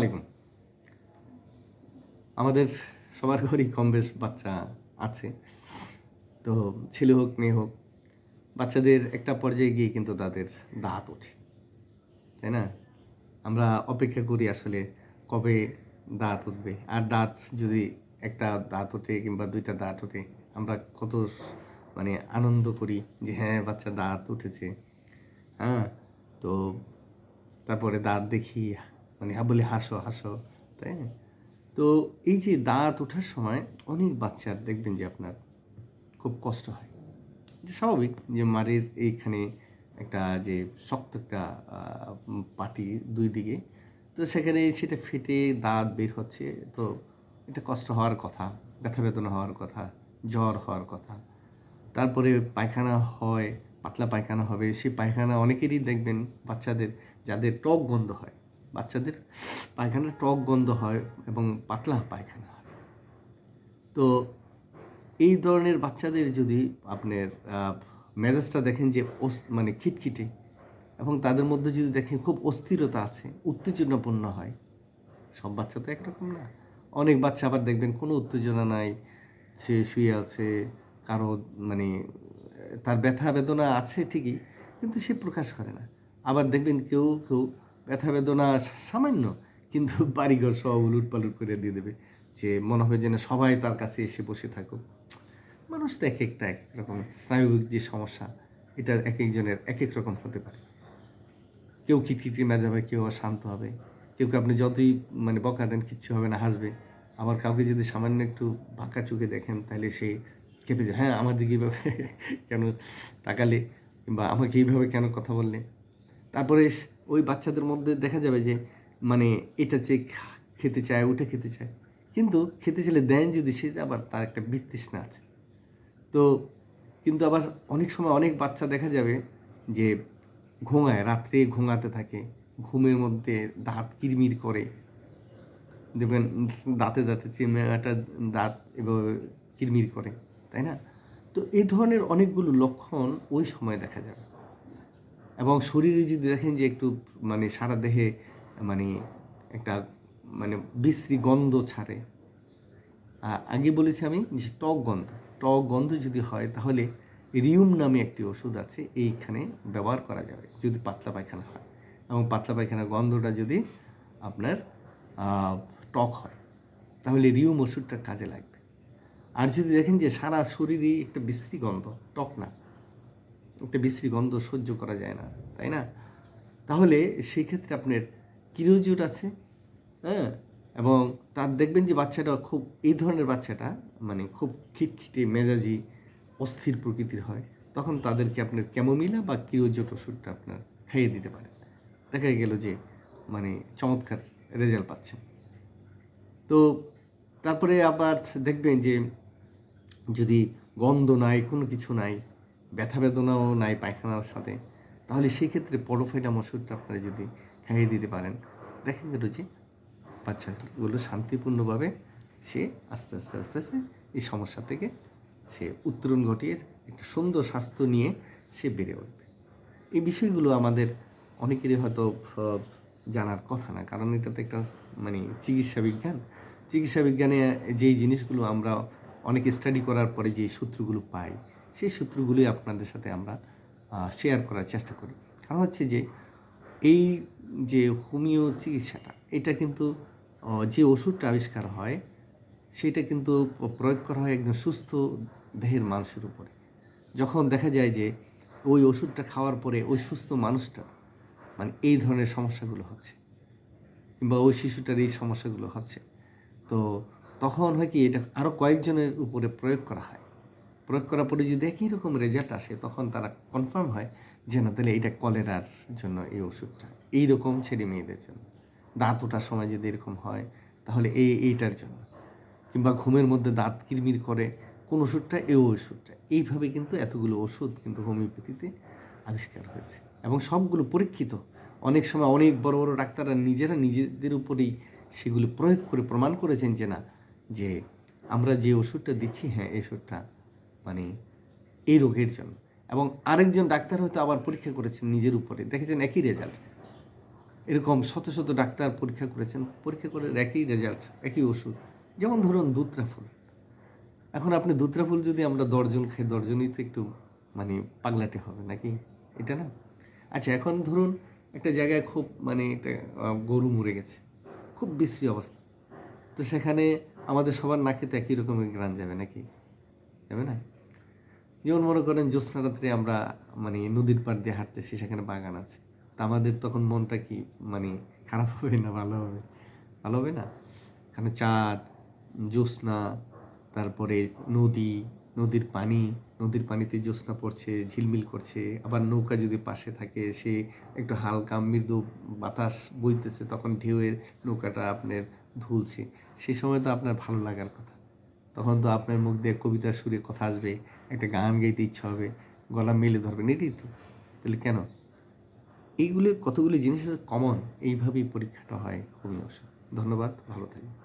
আলাইকুম। আমাদের সবার ঘরেই কম বেশ বাচ্চা আছে। তো ছেলে হোক, মেয়ে হোক, বাচ্চাদের একটা পর্যায়ে গিয়ে কিন্তু তাদের দাঁত ওঠে। তাই না? আমরা অপেক্ষা করি আসলে কবে দাঁত উঠবে। আর দাঁত যদি একটা দাঁত ওঠে কিংবা দুইটা দাঁত ওঠে, আমরা কত মানে আনন্দ করি যে হ্যাঁ বাচ্চা দাঁত উঠেছে। হ্যাঁ? তো তারপরে দাঁত দেখি। মানে বলি হাসো হাসো, তাই না? তো এই যে দাঁত ওঠার সময় অনেক বাচ্চার দেখবেন যে আপনার খুব কষ্ট হয় যে স্বাভাবিক যে মারের এইখানে একটা যে শক্ত একটা পাটি দুই দিকে, তো সেখানে সেটা ফেটে দাঁত বের হচ্ছে, তো এটা কষ্ট হওয়ার কথা, ব্যথা বেদনা হওয়ার কথা, জ্বর হওয়ার কথা তারপরে পায়খানা হয়, পাতলা পায়খানা হবে, সেই পায়খানা অনেকেরই দেখবেন বাচ্চাদের, যাদের টক গন্ধ হয় বাচ্চাদের পায়খানা টক গন্ধ হয় এবং পাতলা পায়খানা হয়। তো এই ধরনের বাচ্চাদের যদি আপনার মেজাজটা দেখেন যে মানে খিটখিটে এবং তাদের মধ্যে যদি দেখেন খুব অস্থিরতা আছে, উত্তেজনাপূর্ণ হয়, সব বাচ্চা তো একরকম না। অনেক বাচ্চা আবার দেখবেন কোনো উত্তেজনা নাই, সে শুয়ে আছে, কারও মানে তার ব্যথা বেদনা আছে ঠিকই, কিন্তু সে প্রকাশ করে না। আবার দেখবেন কেউ কেউ ব্যথা বেদনা সামান্য, কিন্তু বাড়িঘর সব উলুট পালুট করে দিয়ে দেবে যে মনে হবে যেন সবাই তার কাছে এসে বসে থাকুক। মানুষ তো এক একটা এক রকম স্নায়ুবিক যে সমস্যা এটা এক একজনের এক এক রকম হতে পারে। কেউ খিটখিটি মেজা হবে, কেউ শান্ত হবে। কেউ আপনি যতই মানে বকা দেন, কিচ্ছু হবে না, হাসবে। আবার কাউকে যদি সামান্য একটু বাঁকা চোখে দেখেন, তাহলে সে কেঁপে যায় হ্যাঁ আমার দিকে এইভাবে কেন তাকালে? কিংবা, আমাকে এইভাবে কেন কথা বললে? তারপরে ওই বাচ্চাদের মধ্যে দেখা যাবে যে মানে এটা যে খা- খেতে চায়, ওটা খেতে চায়। কিন্তু খেতে চাইলে দেন যদি, সেটা আবার তার একটা বিতৃষ্ণা আছে। তো কিন্তু আবার অনেক সময় অনেক বাচ্চা দেখা যাবে যে ঘুমায় রাত্রে ঘুমাতে থাকে, ঘুমের মধ্যে দাঁত কিরমির করে। দেখবেন দাঁতে দাঁতে চিমেটা দাঁত এভাবে কিরমির করে, তাই না? তো এই ধরনের অনেকগুলো লক্ষণ ওই সময় দেখা যাবে। এবং শরীরে যদি দেখেন যে একটু মানে সারা দেহে মানে একটা মানে বিশ্রী গন্ধ ছাড়ে আগে বলেছি আমি যে টক গন্ধ টক গন্ধ যদি হয় তাহলে রিউম নামে একটি ওষুধ আছে, এইখানে ব্যবহার করা যাবে, যদি পাতলা পায়খানা হয়। এবং পাতলা পায়খানা গন্ধটা যদি আপনার টক হয়, তাহলে রিউম ওষুধটা কাজে লাগবে। আর যদি দেখেন যে সারা শরীরেই একটা বিশ্রী গন্ধ, টক না একটা বিশ্রী গন্ধ সহ্য করা যায় না, তাই না? তাহলে সেই ক্ষেত্রে আপনার কিরোজুট আছে হ্যাঁ? এবং তার দেখবেন যে বাচ্চাটা খুব, এই ধরনের বাচ্চাটা মানে খুব খিটখিটে, মেজাজি, অস্থির প্রকৃতির হয়, তখন তাদেরকে আপনার ক্যামোমিলা বা কিরোজোট ওষুধটা আপনার খাইয়ে দিতে পারেন। দেখা গেল যে মানে চমৎকার রেজাল্ট পাচ্ছেন। তো তারপরে আবার দেখবেন যে, যদি গন্ধ নাই, কোনো কিছু নাই ব্যথা বেদনাও নাই পায়খানার সাথে। তাহলে সেই ক্ষেত্রে পরোফাইলাম ওষুধটা আপনারা যদি খাইয়ে দিতে পারেন। দেখেন যে বাচ্চাগুলো শান্তিপূর্ণভাবে সে আস্তে আস্তে আস্তে আস্তে এই সমস্যা থেকে সে উত্তরণ ঘটিয়ে একটা সুন্দর স্বাস্থ্য নিয়ে সে বেড়ে উঠবে। এই বিষয়গুলো আমাদের অনেকেরই হয়তো জানার কথা না, কারণ এটা তো একটা মানে চিকিৎসা বিজ্ঞান। চিকিৎসা বিজ্ঞানে যেই জিনিসগুলো আমরা অনেক স্টাডি করার পরে যে সূত্রগুলো পাই সেই সূত্রগুলি আপনাদের সাথে আমরা শেয়ার করার চেষ্টা করি। কারণ হচ্ছে যে, এই যে হোমিও চিকিৎসাটা এটা কিন্তু যে ওষুধটা আবিষ্কার হয়, সেটা কিন্তু প্রয়োগ করা হয় একজন সুস্থ দেহের মানুষের উপরে। যখন দেখা যায় যে, ওই ওষুধটা খাওয়ার পরে ওই সুস্থ মানুষটা মানে এই ধরনের সমস্যাগুলো হচ্ছে, কিংবা ওই শিশুটার এই সমস্যাগুলো হচ্ছে, তো তখন হয় কি, এটা আরও কয়েকজনের উপরে প্রয়োগ করা হয়। প্রয়োগ করার পরে যদি একই রকম রেজাল্ট আসে, তখন তারা কনফার্ম হয় যে, না, তাহলে এইটা কলেরার জন্য এই ওষুধটা। এই রকম ছেলে মেয়েদের জন্য। দাঁত ওঠার সময় যদি এরকম হয়, তাহলে এই, এইটার জন্য। কিংবা ঘুমের মধ্যে দাঁত কিরমির করে, কোন ওষুধটা এই ওষুধটা। এইভাবে কিন্তু এতগুলো ওষুধ কিন্তু হোমিওপ্যাথিতে আবিষ্কার হয়েছে। এবং সবগুলো পরীক্ষিত। অনেক সময় অনেক বড় বড় ডাক্তাররা নিজেরা নিজেদের উপরেই সেগুলো প্রয়োগ করে প্রমাণ করেছেন যে, না, যে, আমরা যে ওষুধটা দিচ্ছি হ্যাঁ এই ওষুধটা মানে এই রোগের জন্য। এবং আরেকজন ডাক্তার হয়তো আবার পরীক্ষা করেছেন নিজের উপরে। দেখেছেন একই রেজাল্ট এরকম শত শত ডাক্তার পরীক্ষা করেছেন, পরীক্ষা করে একই রেজাল্ট একই ওষুধ। যেমন ধরুন দুত্রা ফুল। এখন আপনি দুত্রা ফুল যদি আমরা দশজন খাই, দশজনই তো একটু মানে পাগলাটে হবে নাকি? এটা না? আচ্ছা এখন ধরুন একটা জায়গায় খুব মানে একটা গরু মরে গেছে। খুব বিশ্রী অবস্থা। তো সেখানে আমাদের সবার নাকে তো একই রকমের গ্রান যাবে নাকি? যাবে না? যেমন মনে করেন জ্যোৎস্না রাত্রে আমরা মানে নদীর পাড় দিয়ে হাঁটতেছি, সেখানে বাগান আছে। তা আমাদের তখন মনটা কি মানে খারাপ হবে না ভালো হবে? ভালো হবে না? এখানে চাঁদ, জ্যোৎস্না, তারপরে নদী, নদীর পানি, নদীর পানিতে জ্যোৎস্না পড়ছে, ঝিলমিল করছে। আবার নৌকা যদি পাশে থাকে, সে একটু হালকা মৃদু বাতাস বইতেছে, তখন ঢেউয়ের নৌকাটা আপনার ধুলছে। সেই সময় তো আপনার ভালো লাগার কথা। তখন তো আপনার মুখ দিয়ে কবিতার সুরে কথা আসবে, একটা গান গাইতে ইচ্ছা হবে, গলা মেলে ধরবে এটাই তো। তাহলে কেন? এইগুলো কতগুলি জিনিস কমন এইভাবেই পরীক্ষাটা হয় হোমিও ধন্যবাদ, ভালো থাকবেন।